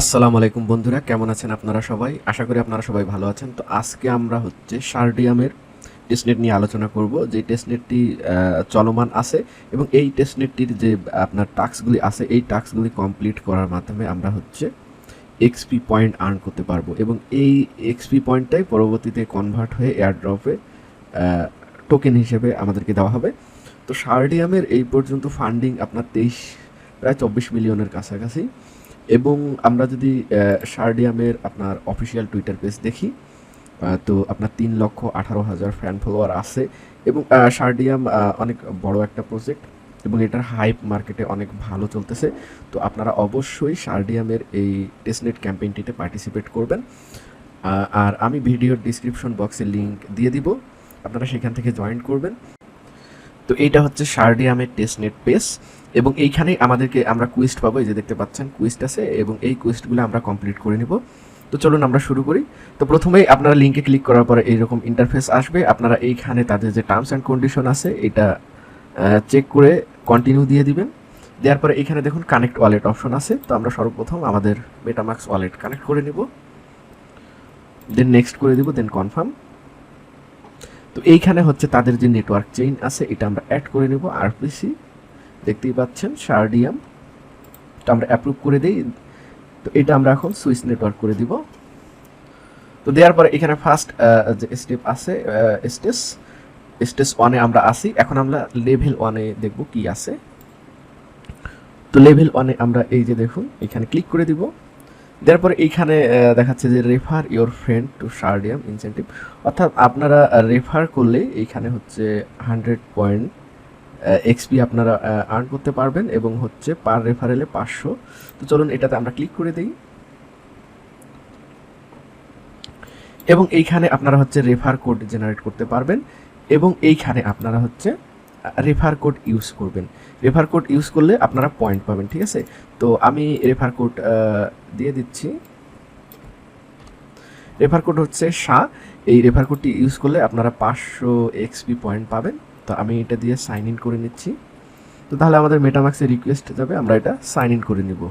আসসালামু আলাইকুম বন্ধুরা, কেমন আছেন আপনারা সবাই? আশা করি আপনারা সবাই ভালো আছেন। তো আজকে আমরা হচ্ছে শার্ডিয়ামের টেস্টনেট নিয়ে আলোচনা করব, যে টেস্টনেটটি চলমান আছে এবং এই টেস্টনেটটির যে, আপনার টাস্কগুলি আছে, এই টাস্কগুলি কমপ্লিট করার মাধ্যমে আমরা হচ্ছে এক্সপি পয়েন্ট আর্ন করতে পারব এবং এই এক্সপি পয়েন্টটাই পরবর্তীতে কনভার্ট হয়ে এয়ারড্রপে টোকেন হিসেবে আমাদেরকে দেওয়া হবে। তো শার্ডিয়ামের এই পর্যন্ত ফান্ডিং আপনার তেইশ, প্রায় চব্বিশ মিলিয়নের কাছাকাছি। এবং আমরা যদি শার্ডিয়ামের আপনার অফিসিয়াল টুইটার পেজ দেখি তো আপনার তিন লক্ষ আঠারো হাজার ফ্যান ফলোয়ার আছে এবং শার্ডিয়াম অনেক বড় একটা প্রজেক্ট এবং এটার হাইপ মার্কেটে অনেক ভালো চলতেছে। তো আপনারা অবশ্যই শার্ডিয়ামের এই টেস্টনেট ক্যাম্পেইনটিতে পার্টিসিপেট করবেন। আর আমি ভিডিওর ডিসক্রিপশন বক্সে লিংক দিয়ে দিব। আপনারা সেখান থেকে জয়েন করবেন। তো এইটা হচ্ছে শার্ডিয়ামের টেস্টনেট পেস এবং এইখানেই আমাদেরকে আমরা কুইস্ট পাবো, এই যে দেখতে পাচ্ছেন কুইস্ট আছে এবং এই কুইস্টগুলো আমরা কমপ্লিট করে নিব। তো চলুন আমরা শুরু করি। তো প্রথমেই আপনারা লিঙ্কে ক্লিক করার পরে এইরকম ইন্টারফেস আসবে। আপনারা এইখানে তাদের যে টার্মস অ্যান্ড কন্ডিশন আছে, এটা চেক করে কন্টিনিউ দিয়ে দিবেন। দেওয়ার পরে এখানে দেখুন কানেক্ট ওয়ালেট অপশন আছে। তো আমরা সর্বপ্রথম আমাদের মেটামাক্স ওয়ালেট কানেক্ট করে নিব। দেন নেক্সট করে দিব দেন কনফার্ম তো এইখানে হচ্ছে তাদের যে নেটওয়ার্ক চেইন আছে, এটা আমরা অ্যাড করে নেব আরপিসি দেখতেই পাচ্ছেন শার্ডিয়াম তো আমরা অ্যাপ্রুভ করে দিই। তো এটা আমরা এখন সুইচ নেটওয়ার্ক করে দিব। তো দেওয়ার পরে এখানে ফার্স্ট যে স্টেপ আছে স্টেস স্টেজ ওয়ানে আমরা আসি এখন আমরা লেভেল ওয়ানে দেখব কি আছে। তো লেভেল ওয়ানে আমরা এই যে দেখুন, এখানে ক্লিক করে দিব। দেওয়ার পরে এইখানে দেখাচ্ছে যে refer your friend to Shardeum incentive অর্থাৎ আপনারা রেফার করলে এইখানে হচ্ছে হান্ড্রেড পয়েন্ট এক্সপি আপনারা আর্ন করতে পারবেন এবং হচ্ছে পার রেফারেলে পাঁচশো। তো চলুন এটাতে আমরা ক্লিক করে দিই। এবং এইখানে আপনারা হচ্ছে রেফার কোড জেনারেট করতে পারবেন এবং এইখানে আপনারা হচ্ছে রেফার কোড ইউজ করবেন। রেফার কোড ইউজ করলে আপনারা পয়েন্ট পাবেন, ঠিক আছে? তো আমি রেফার কোড দিয়ে দিচ্ছি। রেফার কোড হচ্ছে শাহ এই রেফার কোডটি ইউজ করলে আপনারা পাঁচশো এক্সপি পয়েন্ট পাবেন। তো আমি এটা দিয়ে সাইন ইন করে নিচ্ছি। তো তাহলে আমাদের মেটামাক্সে রিকোয়েস্ট যাবে, আমরা এটা সাইন ইন করে নিব।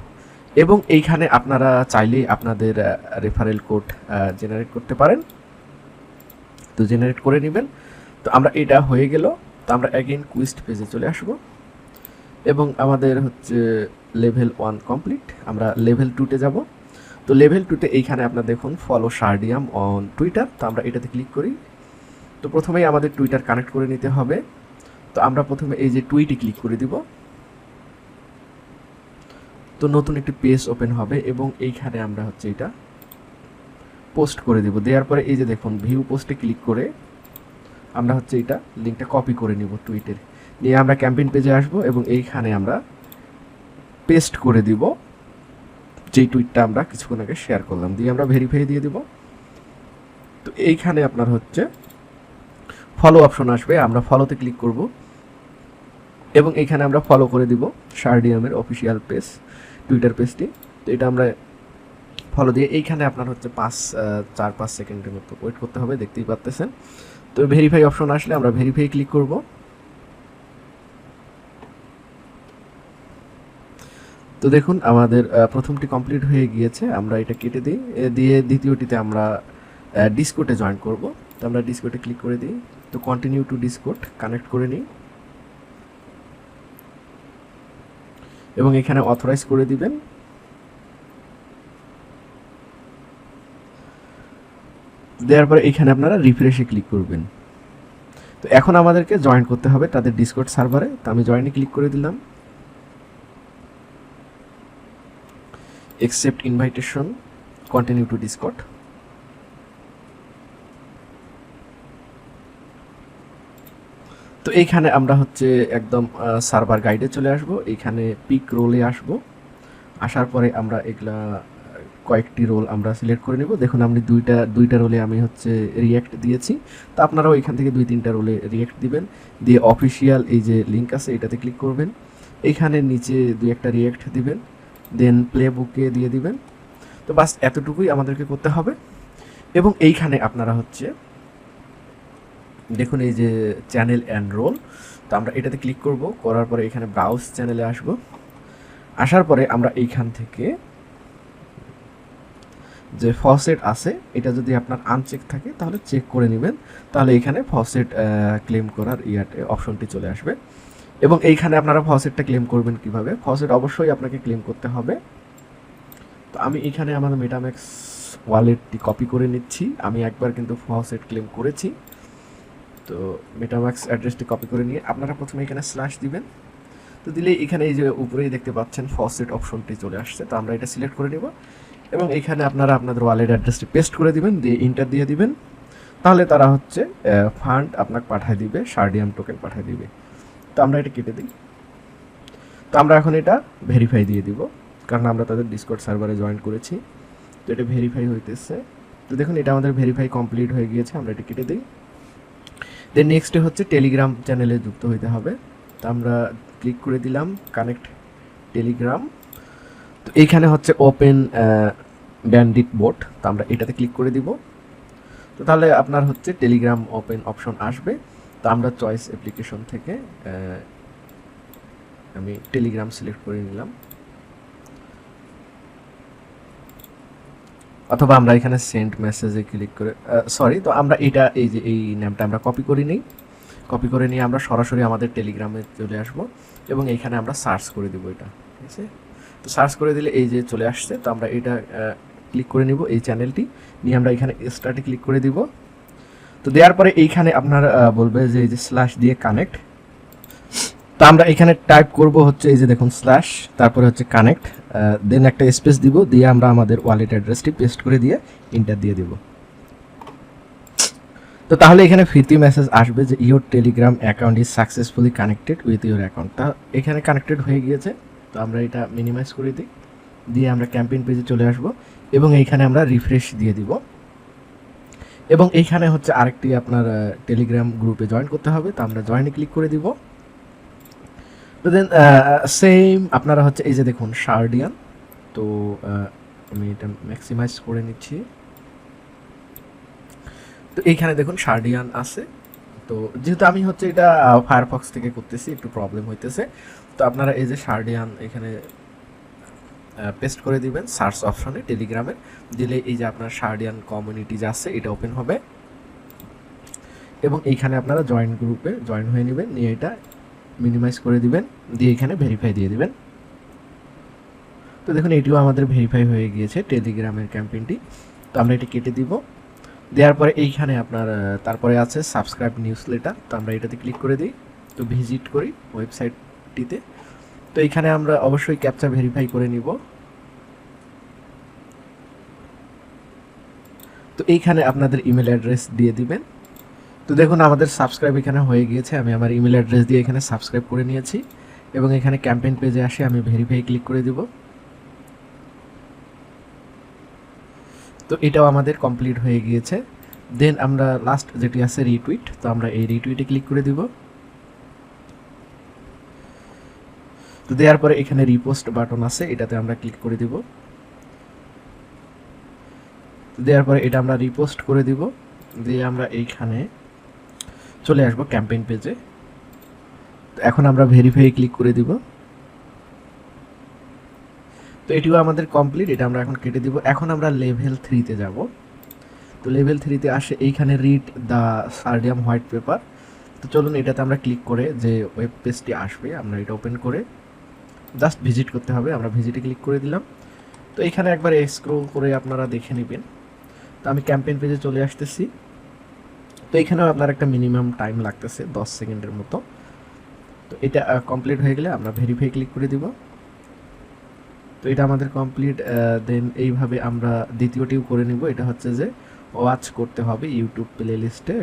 এবং এইখানে আপনারা চাইলেই আপনাদের রেফারেল কোড জেনারেট করতে পারেন। তো জেনারেট করে নেবেন। তো আমরা এটা হয়ে গেল। তো আমরা অ্যাগেন কুইস্ট পেজে চলে আসব। এবং আমাদের হচ্ছে লেভেল ওয়ান কমপ্লিট আমরা লেভেল টুতে যাব। তো লেভেল টুতে এইখানে আপনার দেখুন ফলো শার্ডিয়াম অন টুইটার তো আমরা এটাতে ক্লিক করি। তো প্রথমেই আমাদের টুইটার কানেক্ট করে নিতে হবে। তো আমরা প্রথমে এই যে টুইটে ক্লিক করে দিব। তো নতুন একটি পেজ ওপেন হবে এবং এইখানে আমরা হচ্ছে এটা পোস্ট করে দিব। দেওয়ার পরে এই যে দেখুন ভিউ পোস্টে ক্লিক করে আমরা হচ্ছে এটা লিঙ্কটা কপি করে নিব টুইটের নিয়ে আমরা ক্যাম্পেইন পেজে আসব এবং এইখানে আমরা পেস্ট করে দিব যেই টুইটটা আমরা কিছুক্ষণ আগে শেয়ার করলাম। দিয়ে আমরা ভেরিফাই দিয়ে দিব। তো এইখানে আপনার হচ্ছে ফলো অপশন আসবে। আমরা ফলোতে ক্লিক করব এবং এখানে আমরা ফলো করে দিব শার্ডিয়ামের অফিসিয়াল পেজ টুইটার পেজটি তো এটা আমরা ফলো দিয়ে এইখানে আপনার হচ্ছে পাঁচ চার, পাঁচ সেকেন্ডের মতো ওয়েট করতে হবে, দেখতেই পাচ্তেছেন তো ভেরিফাই অপশন আসলে আমরা ভেরিফাই ক্লিক করব। তো দেখুন, আমাদের প্রথমটি কমপ্লিট হয়ে গিয়েছে, আমরা এটা কেটে দিই। দিয়ে দ্বিতীয়টিতে আমরা ডিসকোটে জয়েন করব। তো আমরা ডিসকোটে ক্লিক করে দিই। তো কন্টিনিউ টু ডিসকোট কানেক্ট করে নিই। এবং এখানে অথরাইজ করে দিবেন। দেওয়ার পরে এখানে আপনারা রিফ্রেশে ক্লিক করবেন। তো এখন আমাদেরকে জয়েন করতে হবে তাদের ডিসকোড সার্ভারে তো আমি জয়েনে ক্লিক করে দিলাম। Accept invitation, continue to discord তো এইখানে আমরা হচ্ছে একদম সার্ভার গাইডে চলে আসব। এইখানে পিক রোলে আসব। আসার পরে আমরা এগুলা কয়েকটি রোল আমরা সিলেক্ট করে নেব। দেখুন আমি দুইটা দুইটা রোলে আমি হচ্ছে রিয়্যাক্ট দিয়েছি। তো আপনারাও এখান থেকে দুই, তিনটা রোলে রিয়্যাক্ট দিবেন। দিয়ে অফিসিয়াল এই যে লিঙ্ক আছে, এটাতে ক্লিক করবেন। এইখানে নিচে দুই একটা রিয়্যাক্ট দিবেন। দেন প্লে বুকে দিয়ে দিবেন। তো বাস এতটুকুই আমাদেরকে করতে হবে। এবং এইখানে আপনারা হচ্ছে, দেখুন এই যে চ্যানেল অ্যান্ড রোল তো আমরা এটাতে ক্লিক করব। করার পরে এখানে ব্রাউজ চ্যানেলে আসব। আসার পরে আমরা এইখান থেকে যে ফসেট আছে, এটা যদি আপনার আনচেক থাকে, তাহলে চেক করে নেবেন। তাহলে এখানে ফসেট ক্লেম করার ইয়াতে অপশনটি চলে আসবে। এবং এইখানে আপনারা ফসেটটা ক্লেম করবেন কীভাবে? ফসেট অবশ্যই আপনাকে ক্লেম করতে হবে। তো আমি এখানে আমার মেটাম্যাক্স ওয়ালেটটি কপি করে নিচ্ছি। আমি একবার কিন্তু ফসেট ক্লেম করেছি। তো মেটাম্যাক্স অ্যাড্রেসটি কপি করে নিয়ে আপনারা প্রথমে এখানে স্ল্যাশ দিবেন। তো দিলে এখানে এই যে উপরেই দেখতে পাচ্ছেন ফসেট অপশনটি চলে আসছে। তো আমরা এটা সিলেক্ট করে নেব। এবং এখানে আপনারা আপনাদের ওয়ালেট অ্যাড্রেসটি পেস্ট করে দিবেন দিয়ে ইন্টার দিয়ে দিবেন। তাহলে তারা হচ্ছে ফান্ড আপনাকে পাঠিয়ে দিবে সার্ডিয়াম টোকেন পাঠিয়ে দিবে। তো আমরা এটা কেটে দিই। তো আমরা এখন এটা ভেরিফাই দিয়ে দিব কারণ আমরা তাদের ডিসকর্ড সার্ভারে জয়েন করেছি। তো এটা ভেরিফাই হইতেছে। তো দেখুন এটা আমাদের ভেরিফাই কমপ্লিট হয়ে গিয়েছে আমরা এটা কেটে দিই। দেন নেক্সটে হচ্ছে টেলিগ্রাম চ্যানেলে যুক্ত হইতে হবে। তো আমরা ক্লিক করে দিলাম কানেক্ট টেলিগ্রাম তো এইখানে হচ্ছে ওপেন ব্যান্ডিট বোট তো আমরা এটাতে ক্লিক করে দিব। তো তাহলে আপনার হচ্ছে টেলিগ্রাম ওপেন অপশন আসবে। তো আমরা চয়েস অ্যাপ্লিকেশন থেকে আমি টেলিগ্রাম সিলেক্ট করে নিলাম। অথবা আমরা এখানে সেন্ড মেসেজে ক্লিক করে সরি তো আমরা এটা, এই যে, এই নামটা আমরা কপি করে নিই। কপি করে নিয়ে আমরা সরাসরি আমাদের টেলিগ্রামে চলে আসব এবং এইখানে আমরা সার্চ করে দিব এটা, ঠিক আছে? তো সার্চ করে দিলে এই যে চলে আসছে, তো আমরা এটা ক্লিক করে নিব এই চ্যানেলটি নিয়ে আমরা এখানে স্টার্টে ক্লিক করে দিব। তো দেওয়ার পরে এইখানে আপনার বলবে যে এই যে স্ল্যাশ দিয়ে কানেক্ট তো আমরা এখানে টাইপ করব হচ্ছে এই যে দেখুন স্ল্যাশ তারপরে হচ্ছে কানেক্ট দেন একটা স্পেস দিব, দিয়ে আমরা আমাদের ওয়ালেট অ্যাড্রেসটি পেস্ট করে দিয়ে ইন্টার দিয়ে দিব। তো তাহলে এখানে ফিরতি মেসেজ আসবে যে your Telegram account is successfully connected with your account তা এখানে কানেক্টেড হয়ে গিয়েছে। তো আমরা এটা মিনিমাইজ করে দিই। দিয়ে আমরা ক্যাম্পেইন পেজে চলে আসব এবং এইখানে আমরা রিফ্রেশ দিয়ে দিব। এবং এইখানে হচ্ছে আরেকটি আপনার টেলিগ্রাম গ্রুপে জয়েন করতে হবে। তো আমরা জয়েনে ক্লিক করে দিব। তো দেন সেম আপনারা হচ্ছে এই যে দেখুন শার্ডিয়ান তো আমি এটা ম্যাক্সিমাইজ করে নিচ্ছি। তো এইখানে দেখুন শার্ডিয়ান আছে। তো যেহেতু আমি হচ্ছে এটা ফায়ারফক্স থেকে করতেছি, একটু প্রবলেম হইতেছে। তো আপনারা এই যে শার্ডিয়ান এখানে পেস্ট করে দিবেন সার্চ অপশনে টেলিগ্রামে দিলে এই যে আপনার শার্ডিয়ান কমিউনিটি যে আছে, এটা ওপেন হবে। এবং এইখানে আপনারা জয়েন গ্রুপে জয়েন হয়ে নেবেন, নিয়ে এটা মিনিমাইজ করে দিবেন, দিয়ে এখানে ভেরিফাই দিয়ে দিবেন। তো দেখুন, এটিও আমাদের ভেরিফাই হয়ে গিয়েছে টেলিগ্রামের ক্যাম্পেইনটি তো আমরা এটি কেটে দিব। দেওয়ার পরে এইখানে আপনার তারপরে আছে সাবস্ক্রাইব নিউজ লেটার তো আমরা এটাতে ক্লিক করে দিই। তো ভিজিট করি ওয়েবসাইটটিতে তো এখানে আমরা অবশ্যই ক্যাপচা ভেরিফাই করে নিব। তো এইখানে আপনাদের ইমেল অ্যাড্রেস দিয়ে দিবেন। তো দেখুন, আমাদের সাবস্ক্রাইব এখানে হয়ে গিয়েছে। আমি আমার ইমেল অ্যাড্রেস দিয়ে এখানে সাবস্ক্রাইব করে নিয়েছি এবং এখানে ক্যাম্পেইন পেজে আসে, আমি ভেরিফাই ক্লিক করে দিব। তো এটাও আমাদের কমপ্লিট হয়ে গিয়েছে। দেন আমরা লাস্ট যেটি আছে রিটুইট তো আমরা এই রিটুইটে ক্লিক করে দিব। তো দেওয়ার পরে এখানে রিপোস্ট বাটন আছে, এটাতে আমরা ক্লিক করে দিব। দেওয়ার পরে এটা আমরা রিপোস্ট করে দিব। দিয়ে আমরা এইখানে চলে আসব ক্যাম্পেইন পেজে এখন আমরা ভেরিফাই ক্লিক করে দিব। তো এটিও আমাদের কমপ্লিট এটা আমরা এখন কেটে দিব। এখন আমরা লেভেল থ্রিতে যাব। তো লেভেল থ্রিতে আসে এইখানে read the Shardeum white paper তো চলুন এটাতে আমরা ক্লিক করে যে ওয়েব পেজটি আসবে, আমরা এটা ওপেন করে জাস্ট ভিজিট করতে হবে, আমরা ভিজিটে ক্লিক করে দিলাম। তো এখানে একবার স্ক্রোল করে আপনারা দেখে নেবেন। তো আমি ক্যাম্পেইন পেজে চলে আসতেছি। তো এখানেও আপনার একটা মিনিমাম টাইম লাগতেছে, দশ সেকেন্ডের মতো। তো এটা কমপ্লিট হয়ে গেলে আমরা ভেরিফাই ক্লিক করে দিব। তো এটা আমাদের কমপ্লিট দেন এইভাবে আমরা দ্বিতীয়টিও করে নিব। এটা হচ্ছে যে ওয়াচ করতে হবে ইউটিউব প্লে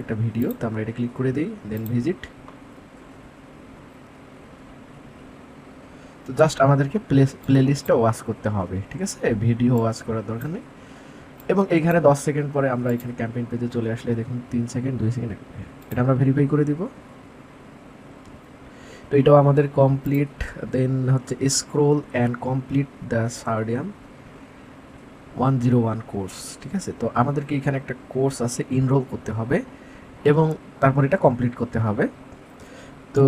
একটা ভিডিও। তো আমরা এটা ক্লিক করে দিই, দেন ভিজিট। তো জাস্ট আমাদেরকে প্লে প্লে লিস্টটা ওয়াচ করতে হবে, ঠিক আছে? ভিডিও ওয়াচ করার দরকার নেই। এবং এইখানে দশ সেকেন্ড পরে আমরা এখানে ক্যাম্পেইন পেজে চলে আসলে দেখুন, তিন সেকেন্ড দুই সেকেন্ড এটা আমরা ভেরিফাই করে দিব। তো এটাও আমাদের কমপ্লিট দেন হচ্ছে scroll and complete the Shardeum one zero one course ঠিক আছে? তো আমাদেরকে এখানে একটা কোর্স আছে ইনরোল করতে হবে এবং তারপর এটা কমপ্লিট করতে হবে। তো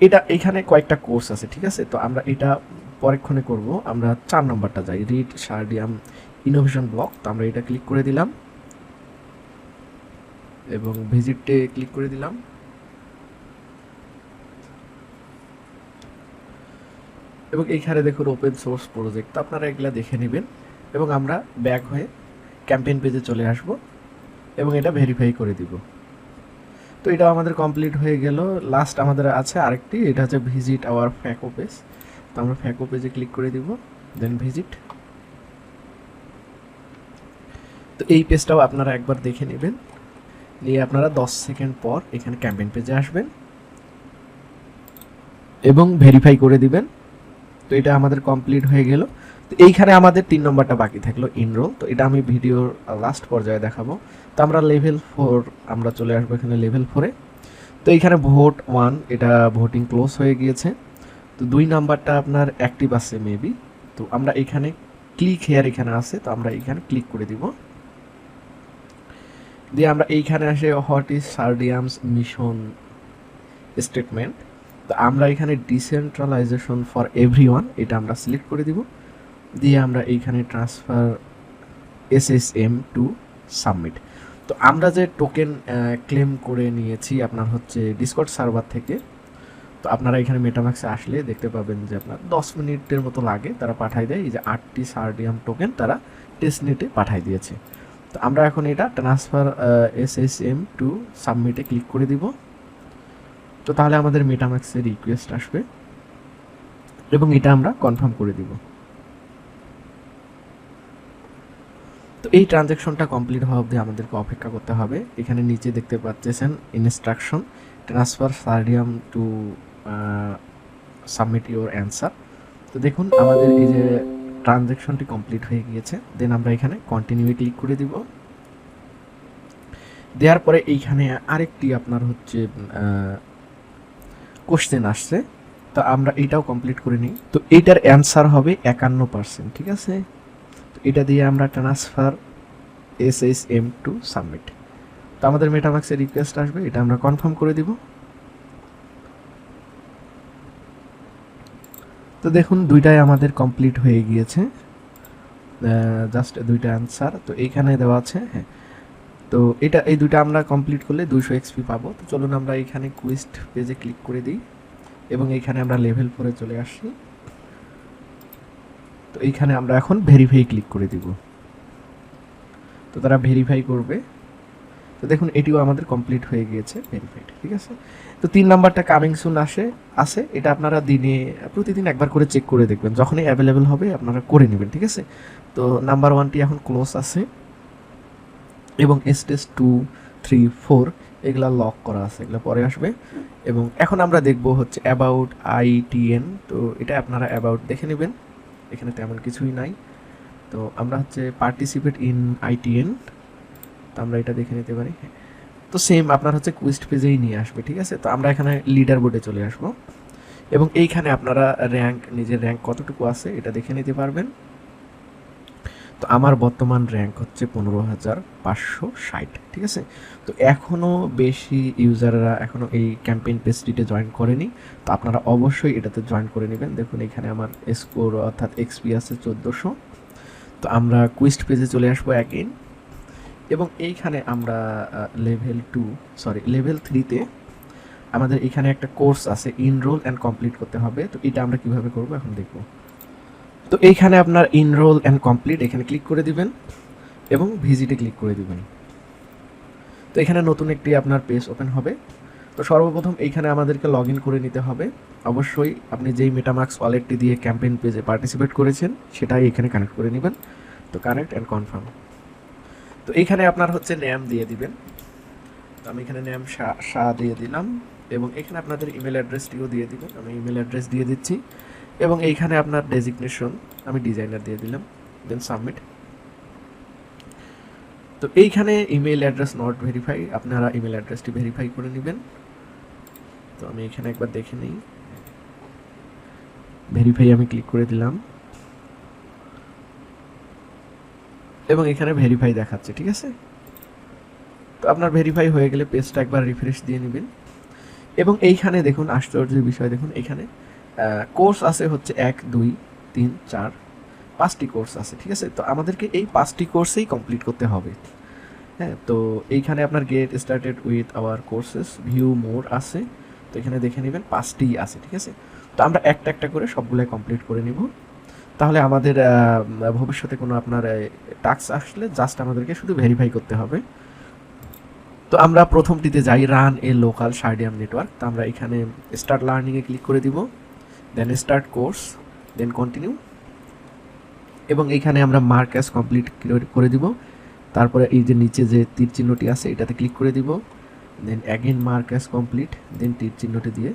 এটা এখানে কয়েকটা কোর্স আছে, ঠিক আছে? তো আমরা এটা পরক্ষণে করব। আমরা চার নম্বরটা যাই। রিড সার্ডিয়াম ইনোভেশন ব্লক তো আমরা এটা ক্লিক করে দিলাম। এবং ভিজিটে ক্লিক করে দিলাম। এবং এইখানে দেখুন ওপেন সোর্স প্রজেক্ট তো আপনারা এগুলা দেখে নেবেন। এবং আমরা ব্যাক হয়ে ক্যাম্পেইন পেজে চলে আসব। এবং এটা ভেরিফাই করে দিব। তো এটা আমাদের কমপ্লিট হয়ে গেল। লাস্ট আমাদের আছে আরেকটি, এটা হচ্ছে ভিজিট আওয়ার ফ্যাকো পেজ তো আমরা ফ্যাকো পেজে ক্লিক করে দিব দেন ভিজিট তো এই পেজটাও আপনারা একবার দেখে নেবেন। নিয়ে আপনারা 10 সেকেন্ড পর এখানে ক্যাম্পেইন পেজে আসবেন। এবং ভেরিফাই করে দিবেন। তো এটা আমাদের কমপ্লিট হয়ে গেল। তো এইখানে আমাদের তিন নম্বরটা বাকি থাকল ইনরোল তো এটা আমি ভিডিওর লাস্ট পর্যায়ে দেখাবো। তো আমরা লেভেল ফোর আমরা চলে আসব এখানে লেভেল ফোরে তো এইখানে ভোট ওয়ান এটা ভোটিং ক্লোজ হয়ে গিয়েছে। তো দুই নাম্বারটা আপনার অ্যাক্টিভ আছে মেবি তো আমরা এখানে ক্লিক হেয়ার এখানে আছে, তো আমরা এখানে ক্লিক করে দিব। দিয়ে আমরা এইখানে আসে what is Shardeum's mission statement তো আমরা এখানে ডিসেন্ট্রালাইজেশন ফর এভরি এটা আমরা সিলেক্ট করে দিব। দিয়ে আমরা এইখানে transfer S S M to submit তো আমরা যে টোকেন ক্লেম করে নিয়েছি আপনার হচ্ছে ডিসকর্ড সার্ভার থেকে, তো আপনারা এখানে মেটামাক্সে আসলে দেখতে পাবেন যে আপনার দশ মিনিটের মতো লাগে তারা পাঠাই দেয়। এই যে আটটি সার্ডিয়াম টোকেন তারা টেস্ট টেস্টনেটে পাঠাই দিয়েছে। তো আমরা এখন এটা transfer S S M to সাবমিটে ক্লিক করে দিব। তো তাহলে আমাদের মেটামাক্সের রিকোয়েস্ট আসবে এবং এটা আমরা কনফার্ম করে দিব। তো এই ট্রানজ্যাকশনটা কমপ্লিট হওয়া অবধি আমাদেরকে অপেক্ষা করতে হবে। এখানে নিচে দেখতে পাচ্ছেন instruction transfer Shardeum to submit your answer তো দেখুন, আমাদের এই যে ট্রানজ্যাকশনটি কমপ্লিট হয়ে গিয়েছে। দেন আমরা এখানে কন্টিনিউ ক্লিক করে দিব। দেওয়ার পরে এইখানে আরেকটি আপনার হচ্ছে কোশ্চেন আসছে। তো আমরা এটাও কমপ্লিট করে নিই। তো এইটার অ্যান্সার হবে একান্ন পার্সেন্ট ঠিক আছে? এটা দিয়ে আমরা transfer S S M to submit তো আমাদের মেটামাক্সের রিকোয়েস্ট আসবে, এটা আমরা কনফার্ম করে দিব। তো দেখুন, দুইটাই আমাদের কমপ্লিট হয়ে গিয়েছে। জাস্ট দুইটা অ্যান্সার তো এইখানে দেওয়া আছে হ্যাঁ। তো এটা, এই দুইটা আমরা কমপ্লিট করলে দুশো এক্সপি পাবো। তো চলুন আমরা এখানে কুইস্ট পেজে ক্লিক করে দিই, এবং এইখানে আমরা লেভেল ফোরে চলে আসি। তো এইখানে আমরা এখন ভেরিফাই ক্লিক করে দিব। তো তারা ভেরিফাই করবে। তো দেখুন, এটিও আমাদের কমপ্লিট হয়ে গিয়েছে ভেরিফাইড ঠিক আছে? তো তিন নাম্বারটা কামিং সুন আসে আসে এটা আপনারা দিনে, প্রতিদিন একবার করে চেক করে দেখবেন। যখনই অ্যাভেলেবেল হবে, আপনারা করে নেবেন, ঠিক আছে? তো নাম্বার ওয়ানটি এখন ক্লোজ আছে। এবং স্টেজ টু থ্রি ফোর এগুলা লক করা আছে, এগুলো পরে আসবে। এবং এখন আমরা দেখব হচ্ছে অ্যাবাউট আইটিএন তো এটা আপনারা অ্যাবাউট দেখে নেবেন। এখানে তেমন কিছুই নাই। তো আমরা হচ্ছে পার্টিসিপেট ইন আইটিএন তো আমরা এটা দেখে নিতে পারি। তো সেম আপনার হচ্ছে কুইস্ট পেজেই নিয়ে আসবে, ঠিক আছে? তো আমরা এখানে লিডার বোর্ডে চলে আসব। এবং এইখানে আপনারা র্যাঙ্ক নিজের র্যাঙ্ক কতটুকু আছে এটা দেখে নিতে পারবেন। তো আমার বর্তমান র্যাঙ্ক হচ্ছে পনেরো হাজার পাঁচশো ষাট, ঠিক আছে? তো এখনও বেশি ইউজাররা এখনও এই ক্যাম্পেইন পেজটিতে জয়েন করেনি। তো আপনারা অবশ্যই এটাতে জয়েন করে নেবেন। দেখুন, এখানে আমার স্কোর অর্থাৎ এক্সপি আছে চোদ্দোশো। তো আমরা কুইস্ট পেজে চলে আসব অ্যাগেন এবং এইখানে আমরা লেভেল টু সরি লেভেল থ্রিতে আমাদের এখানে একটা কোর্স আছে ইনরোল অ্যান্ড কমপ্লিট করতে হবে। তো এটা আমরা কীভাবে করব এখন দেখব। তো এইখানে আপনার ইনরোল অ্যান্ড কমপ্লিট এখানে ক্লিক করে দিবেন এবং ভিজিটে ক্লিক করে দিবেন। তো এখানে নতুন একটি আপনার পেজ ওপেন হবে। তো সর্বপ্রথম এইখানে আমাদেরকে লগ করে নিতে হবে। অবশ্যই আপনি যেই মেটামার্কস ওয়ালেটটি দিয়ে ক্যাম্পেইন পেজে পার্টিসিপেট করেছেন, সেটাই এখানে কানেক্ট করে নেবেন। তো কানেক্ট অ্যান্ড কনফার্ম তো এইখানে আপনার হচ্ছে ন্যাম দিয়ে দিবেন। তো আমি এখানে ন্যাম শাহ দিয়ে দিলাম এবং এখানে আপনাদের ইমেল অ্যাড্রেসটিও দিয়ে দিবেন। আমি ইমেল অ্যাড্রেস দিয়ে দিচ্ছি। এবং এইখানে আপনার ডেজিগনেশন আমি ডিজাইনার দিয়ে দিলাম দেন সাবমিট তো এইখানে ইমেল অ্যাড্রেস নট ভেরিফাই আপনারা ইমেল অ্যাড্রেসটি ভেরিফাই করে নেবেন। তো আমি এখানে একবার দেখে নিই। ভেরিফাই আমি ক্লিক করে দিলাম। এবং এখানে ভেরিফাই দেখাচ্ছে, ঠিক আছে? তো আপনার ভেরিফাই হয়ে গেলে পেজটা একবার রিফ্রেশ দিয়ে নেবেন। এবং এইখানে দেখুন, আশ্চর্যের বিষয় দেখুন এখানে কোর্স আছে হচ্ছে এক, দুই, তিন, চার, পাঁচটি কোর্স আছে, ঠিক আছে? তো আমাদেরকে এই পাঁচটি কোর্সেই কমপ্লিট করতে হবে। হ্যাঁ তো এইখানে আপনার get started with our courses view more আছে। তো এখানে দেখে নেবেন পাঁচটি আছে, ঠিক আছে? তো আমরা একটা একটা করে সবগুলাই কমপ্লিট করে নিব। তাহলে আমাদের ভবিষ্যতে কোনো আপনার টাস্ক আসলে জাস্ট আমাদেরকে শুধু ভেরিফাই করতে হবে। তো আমরা প্রথমটিতে যাই run a local Shardeum network তো আমরা এখানে স্টার্ট লার্নিংয়ে ক্লিক করে দিব। Then start course then continue এবং এখানে আমরা মার্ক অ্যাজ কমপ্লিট করে দিব। তারপরে এই যে নিচে যে তীর চিহ্নটি আছে, এটাতে ক্লিক করে দিব। Then again mark as complete then তীর চিহ্নটি দিয়ে।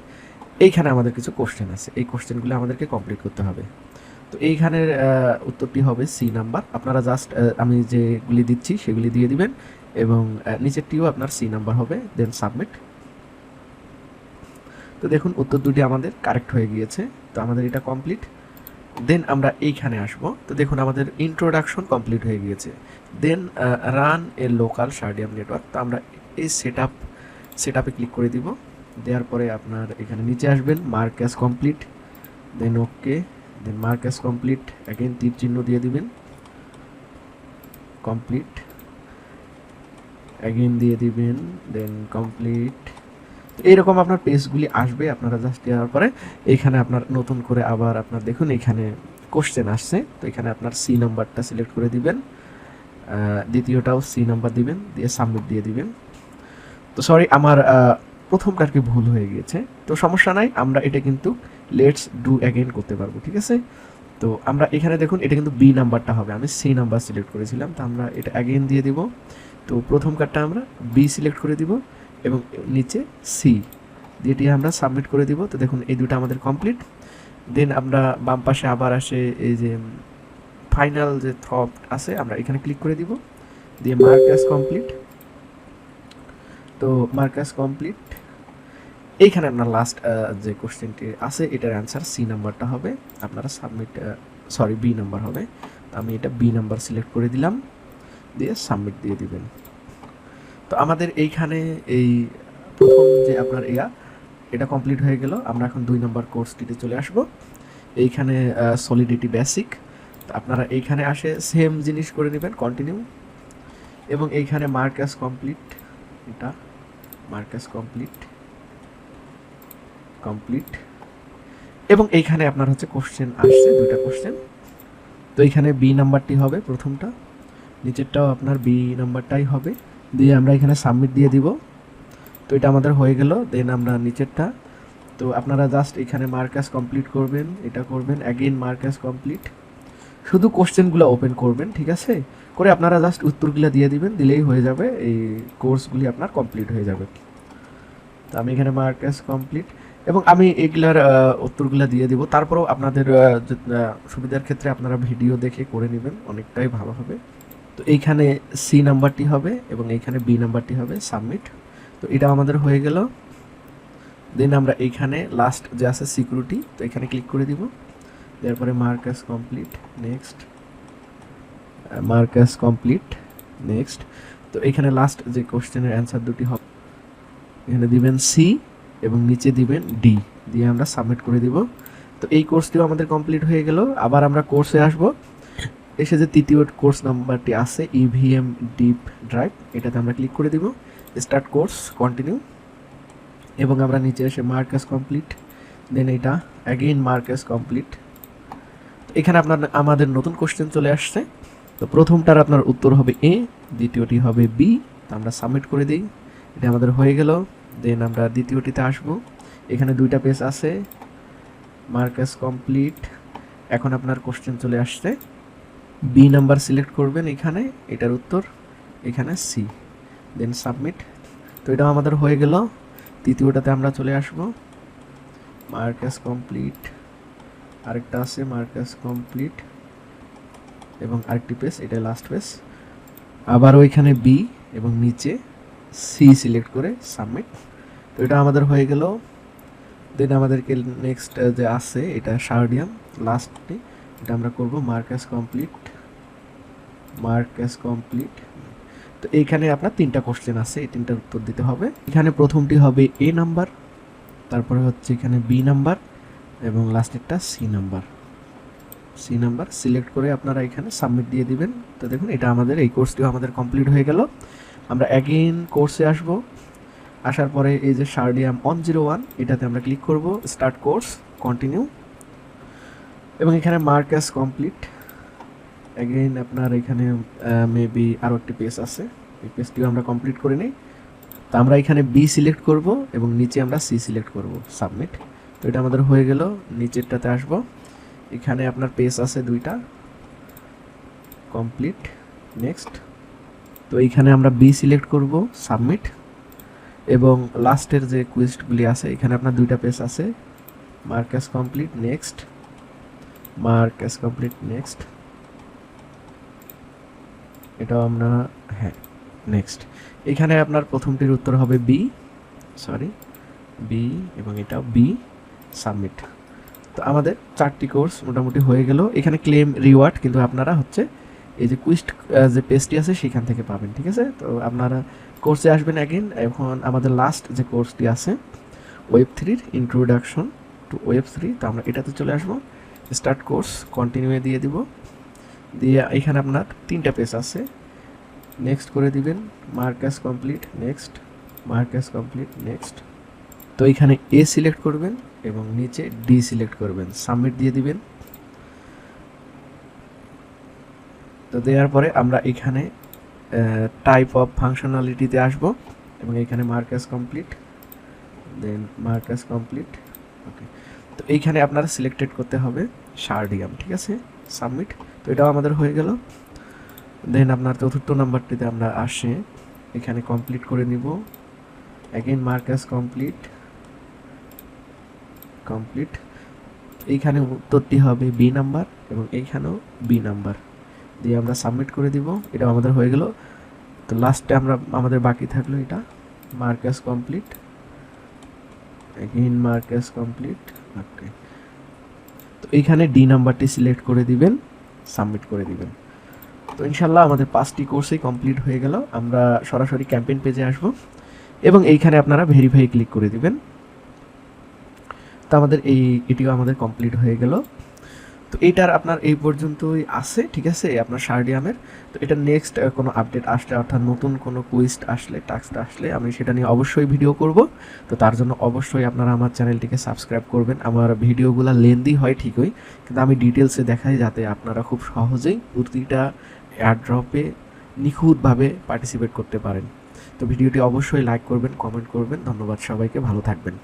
এইখানে আমাদের কিছু কোশ্চেন আছে। এই কোশ্চেনগুলো আমাদেরকে কমপ্লিট করতে হবে। তো এইখানের উত্তরটি হবে সি নাম্বার আপনারা জাস্ট আমি যেগুলি দিচ্ছি সেগুলি দিয়ে দিবেন এবং নিচেরটিও আপনার সি নাম্বার হবে দেন সাবমিট তো দেখুন, উত্তর দুটি আমাদের কারেক্ট হয়ে গিয়েছে, তো আমাদের এটা কমপ্লিট দেন আমরা এইখানে আসব, তো দেখুন আমাদের ইন্ট্রোডাকশন কমপ্লিট হয়ে গিয়েছে। Then run a local Shardeum network তো আমরা এই সেট আপ সেট আপে ক্লিক করে দিব। দেওয়ার পরে আপনার এখানে নিচে আসবেন mark as complete then okay then mark as complete again তীর চিহ্ন দিয়ে দিবেন। কমপ্লিট অ্যাগেন দিয়ে দিবেন দেন কমপ্লিট এইরকম আপনার পেজগুলি আসবে আপনারা জাস্ট দেওয়ার পরে এখানে আপনার নতুন করে আবার আপনার দেখুন এখানে কোশ্চেন আসছে তো এখানে আপনার সি নাম্বারটা সিলেক্ট করে দিবেন দ্বিতীয়টাও সি নাম্বার দিবেন দিয়ে সাবমিট দিয়ে দিবেন। তো সরি আমার আহ, প্রথমটা আর কি ভুল হয়ে গিয়েছে? তো সমস্যা নাই আমরা এটা কিন্তু লেটস ডু অ্যাগেন করতে পারব ঠিক আছে? তো আমরা এখানে দেখুন এটা কিন্তু বি নাম্বারটা হবে আমি সি নাম্বার সিলেক্ট করেছিলাম তো আমরা এটা অ্যাগেন দিয়ে দিব। তো প্রথম কার্ডটা আমরা বি সিলেক্ট করে দিব। এবং নিচে সি দিয়ে আমরা সাবমিট করে দিব। তো দেখুন, এই দুটো আমাদের কমপ্লিট দেন আমরা বাম পাশে আবার আসে এই যে ফাইনাল যে থপ আছে, আমরা এখানে ক্লিক করে দিব। দিয়ে মার্ক অ্যাজ কমপ্লিট তো মার্ক অ্যাজ কমপ্লিট এইখানে আপনার লাস্ট যে কোশ্চেনটি আছে, এটার অ্যান্সার সি নাম্বারটা হবে। আপনারা সাবমিট সরি বি নাম্বার হবে। আমি এটা বি নাম্বার সিলেক্ট করে দিলাম। দিয়ে সাবমিট দিয়ে দিবেন। তো আমাদের এইখানে এই প্রথম যে আপনার এয়া এটা কমপ্লিট হয়ে গেল। আমরা এখন দুই নম্বর কোর্সটিতে চলে আসব। এইখানে সলিডিটি বেসিক আপনারা এইখানে আসে সেম জিনিস করে নেবেন কন্টিনিউ এবং এইখানে মার্কাস কমপ্লিট এটা মার্কাস কমপ্লিট কমপ্লিট এবং এইখানে আপনার হচ্ছে কোশ্চেন আসছে, দুইটা কোশ্চেন তো এইখানে বি নাম্বারটি হবে প্রথমটা। নিচেরটাও আপনার বি নাম্বারটাই হবে। দিয়ে আমরা এখানে সাবমিট দিয়ে দিব। তো এটা আমাদের হয়ে গেল দেন আমরা নিচেরটা। তো আপনারা জাস্ট এখানে মার্কাস কমপ্লিট করবেন, এটা করবেন অ্যাগেন মার্কাস কমপ্লিট শুধু কোশ্চেনগুলো ওপেন করবেন, ঠিক আছে? করে আপনারা জাস্ট উত্তরগুলো দিয়ে দিবেন, দিলেই হয়ে যাবে, এই কোর্সগুলি আপনার কমপ্লিট হয়ে যাবে। তো আমি এখানে মার্কাস কমপ্লিট এবং আমি এগুলার উত্তরগুলো দিয়ে দিব। তারপরেও আপনাদের সুবিধার ক্ষেত্রে আপনারা ভিডিও দেখে করে নেবেন, অনেকটাই ভালো হবে। তো এইখানে সি নাম্বারটি হবে এবং এইখানে বি নাম্বারটি হবে সাবমিট। তো এটা আমাদের হয়ে গেল। দেন আমরা এইখানে লাস্ট যে আছে সিকিউরিটি তো এখানে ক্লিক করে দিব। তারপরে mark as complete next mark as complete next তো এখানে লাস্ট যে কোশ্চেনের অ্যান্সার দুটি হবে। এখানে দিবেন সি এবং নিচে দিবেন ডি দিয়ে আমরা সাবমিট করে দিব। তো এই কোর্সটিও আমাদের কমপ্লিট হয়ে গেল। আবার আমরা কোর্সে আসব। এসে যে তৃতীয় কোর্স নাম্বারটি আছে ইভিএম ডিপ ড্রাইভ এটাতে আমরা ক্লিক করে দিব। স্টার্ট কোর্স কন্টিনিউ এবং আমরা নিচে এসে মার্কাস কমপ্লিট দেন এটা অ্যাগেইন মার্কাস কমপ্লিট এখানে আপনার, আমাদের নতুন কোশ্চেন চলে আসছে। তো প্রথমটার আপনার উত্তর হবে এ দ্বিতীয়টি হবে বি আমরা সাবমিট করে দিই। এটা আমাদের হয়ে গেল। দেন আমরা দ্বিতীয়টিতে আসব। এখানে দুইটা পেজ আছে। মার্কাস কমপ্লিট এখন আপনার কোশ্চেন চলে আসছে। বি নাম্বার সিলেক্ট করবেন এখানে, এটার উত্তর, এখানে সি দেন সাবমিট তো এটা আমাদের হয়ে গেল। তৃতীয়টাতে আমরা চলে আসব। মার্কাস কমপ্লিট আরেকটা আছে মার্কাস কমপ্লিট এবং আরেকটি পেজ এটা লাস্ট পেজ আবার ওইখানে বি এবং নিচে সি সিলেক্ট করে সাবমিট তো এটা আমাদের হয়ে গেল। দেন আমাদেরকে নেক্সট যে আছে, এটা শার্ডিয়াম লাস্টটি এটা আমরা করব মার্কাস কমপ্লিট মার্কাস কমপ্লিট তো এইখানে আপনার তিনটা কোশ্চেন আছে, এই তিনটার উত্তর দিতে হবে। এখানে প্রথমটি হবে এ নাম্বার তারপরে হচ্ছে এখানে বি নাম্বার এবং লাস্টেরটা C number C number select করে আপনারা এখানে সাবমিট দিয়ে দিবেন। তো দেখুন, এটা আমাদের, এই কোর্সটিও আমাদের কমপ্লিট হয়ে গেল। আমরা অ্যাগেইন কোর্সে আসব। আসার পরে এই যে শার্ডিয়াম অন জিরো ওয়ান এটাতে আমরা ক্লিক করব স্টার্ট কোর্স কন্টিনিউ এবং এখানে মার্ক মার্কাস কমপ্লিট অ্যাগেইন আপনার এখানে মেবি আরও একটি পেজ আছে। এই পেজটিও আমরা কমপ্লিট করে নিই। তো আমরা এখানে বি সিলেক্ট করব এবং নিচে আমরা সি সিলেক্ট করব সাবমিট তো এটা আমাদের হয়ে গেল, নিচেরটাতে আসব। এখানে আপনার পেজ আছে দুইটা। কমপ্লিট নেক্সট তো এইখানে আমরা বি সিলেক্ট করব সাবমিট এবং লাস্টের যে কুইস্টগুলি আছে, এখানে আপনার দুইটা পেজ আছে। Mark mark as complete next mark mark as complete next এটাও আমরা হ্যাঁ নেক্সট এখানে আপনার প্রথমটির উত্তর হবে বি সরি বি এবং এটাও বি সাবমিট তো আমাদের চারটি কোর্স মোটামুটি হয়ে গেল। এখানে ক্লেম রিওয়ার্ড কিন্তু আপনারা হচ্ছে এই যে কুইস্ট যে পেজটি আছে সেখান থেকে পাবেন, ঠিক আছে? তো আপনারা কোর্সে আসবেন অ্যাগেন এখন আমাদের লাস্ট যে কোর্সটি আছে ওয়েব থ্রির ইন্ট্রোডাকশন টু ওয়েব থ্রি তো আমরা এটাতে চলে আসব। স্টার্ট কোর্স কন্টিনিউ দিয়ে দিব। দিয়ে এখানে আপনার তিনটা পেজ আছে। নেক্সট করে দিবেন mark as complete next mark as complete next তো এখানে এ সিলেক্ট করবেন এবং নিচে ডি সিলেক্ট করবেন। সাবমিট দিয়ে দিবেন। তো দেওয়ার পরে আমরা এখানে টাইপ অফ ফাংশনালিটিতে আসব এবং এখানে mark as complete then mark as complete okay তো এইখানে আপনারা সিলেক্টেড করতে হবে শার্ডিয়াম, ঠিক আছে? সাবমিট তো এটাও আমাদের হয়ে গেল। দেন আপনার চতুর্থ নাম্বারটিতে আমরা আসে। এখানে কমপ্লিট করে নিব। অ্যাগেন মার্কাস কমপ্লিট কমপ্লিট এইখানে উত্তরটি হবে বি নাম্বার এবং এইখানেও বি নাম্বার দিয়ে আমরা সাবমিট করে দিব। এটা আমাদের হয়ে গেল। তো লাস্টে আমরা, আমাদের বাকি থাকল এটা। Mark as complete again mark as complete okay তো এইখানে ডি নাম্বারটি সিলেক্ট করে দিবেন। সাবমিট করে দিবেন। তো ইনশাল্লাহ আমাদের পাঁচটি কোর্সেই কমপ্লিট হয়ে গেল। আমরা সরাসরি ক্যাম্পেইন পেজে আসব এবং এইখানে আপনারা ভেরিফাই ক্লিক করে দিবেন। তো আমাদের এই এটিও আমাদের কমপ্লিট হয়ে গেল। তো এইটার আপনার এই পর্যন্তই আছে, ঠিক আছে? আপনার শার্ডিয়ামের তো এটা নেক্সট কোনো আপডেট আসলে, অর্থাৎ নতুন কোনো কুইস্ট আসলে টাস্কটা আসলে, আমি সেটা নিয়ে অবশ্যই ভিডিও করব। তো তার জন্য অবশ্যই আপনারা আমার চ্যানেলটিকে সাবস্ক্রাইব করবেন। আমার ভিডিওগুলো লেন্দি হয় ঠিকই, কিন্তু আমি ডিটেলসে দেখাই যাতে আপনারা খুব সহজেই প্রতিটা এয়ারড্রপে নিখুঁতভাবে পার্টিসিপেট করতে পারেন। তো ভিডিওটি অবশ্যই লাইক করবেন কমেন্ট করবেন। ধন্যবাদ সবাইকে, ভালো থাকবেন।